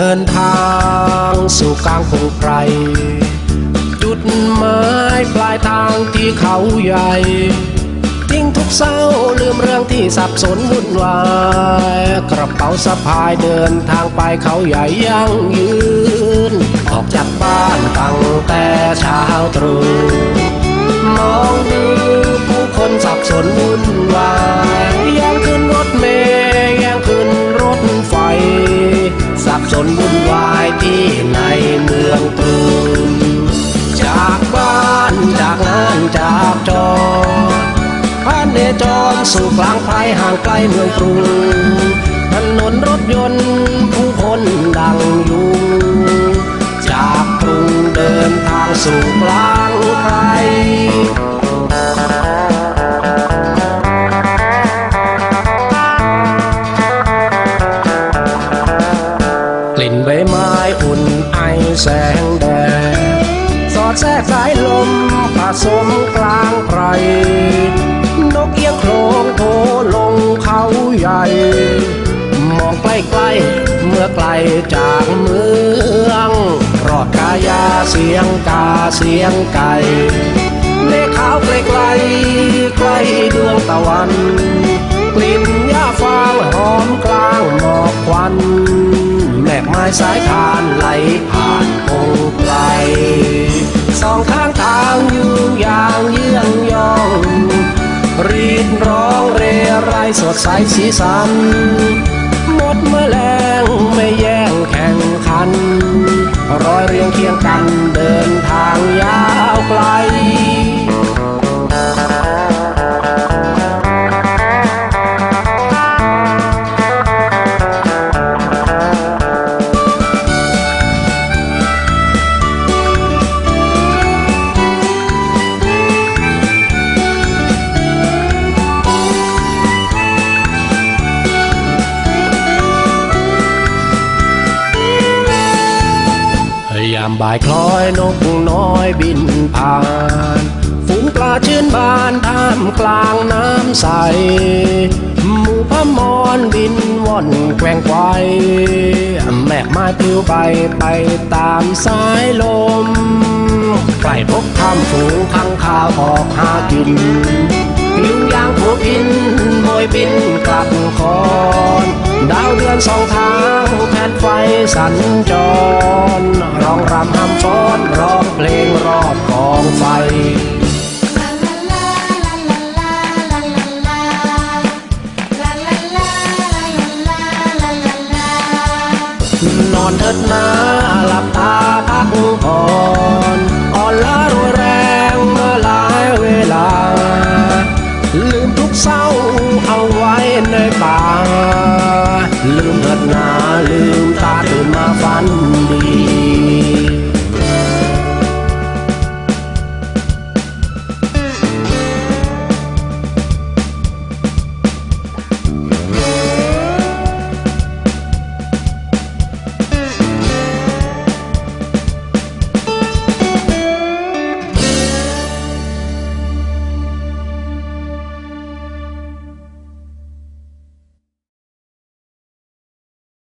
ดินทางสู่กลางพงไพรจุดหมายปลายทางที่เขาใหญ่ทิ้งทุกเศร้าลืมเรื่องที่สับสนวุ่นวายกระเป๋าสะพายเดินทางไปเขาใหญ่ยั่งยืน ออกจากบ้านตั้งแต่เช้าตรู่มองดูผู้คนสับสนวุ่นวายย้อนขึ้น นวุ่นวายที่ในเมืองตรูจากบ้านจากงานจากจอผ่านเนจรสู่กลางไพรห่างไกลเมืองกรุงถนนรถยนต์ผู้คนดังยุงจากกรุงเดินทางสู่กลางไพร ลิ่นใบไม้อุ่นไอแสงแดด สอดแทรกสายลมผสมกลางไพรนกเอี้ยงโครงโผลงเขาใหญ่ มองใกล้ๆเมื่อไกลจากเมืองรอดกายาเสียงกาเสียงไก่เมฆขาวไกลๆใกล้ดวงตะวัน แมกไม้สายทานไหลผ่านคงไกลสองข้างทางอยู่อย่างเยื่องยอง รีดร้องเรไรสดใสสีสัน หมดเมื่อแรงไม่แย่งแข่งขันรอยเรียงเคียงกันเดินทางยาวไกลามบ่ายคล้อยนกน้อยบินผ่าน ฝูงปลาชื่นบานท่ามกลางน้ำใส หมูพมรบินว่อนแกว่งไกวแมกไม้ปลิวไปไปตามสายลมใกล้พบข้ามฝูงข้างขาวออกหากินยุงยางหัวพินโบยบินกลับคอ อนสองทางแผนไฟสัญจรร้องรำห้ำฟ้อนร้องเพลงรอบกองไฟนอนเถิดนาหลับตาพักผ่อ เถิดหนาลืมตาตื่นมาฝัน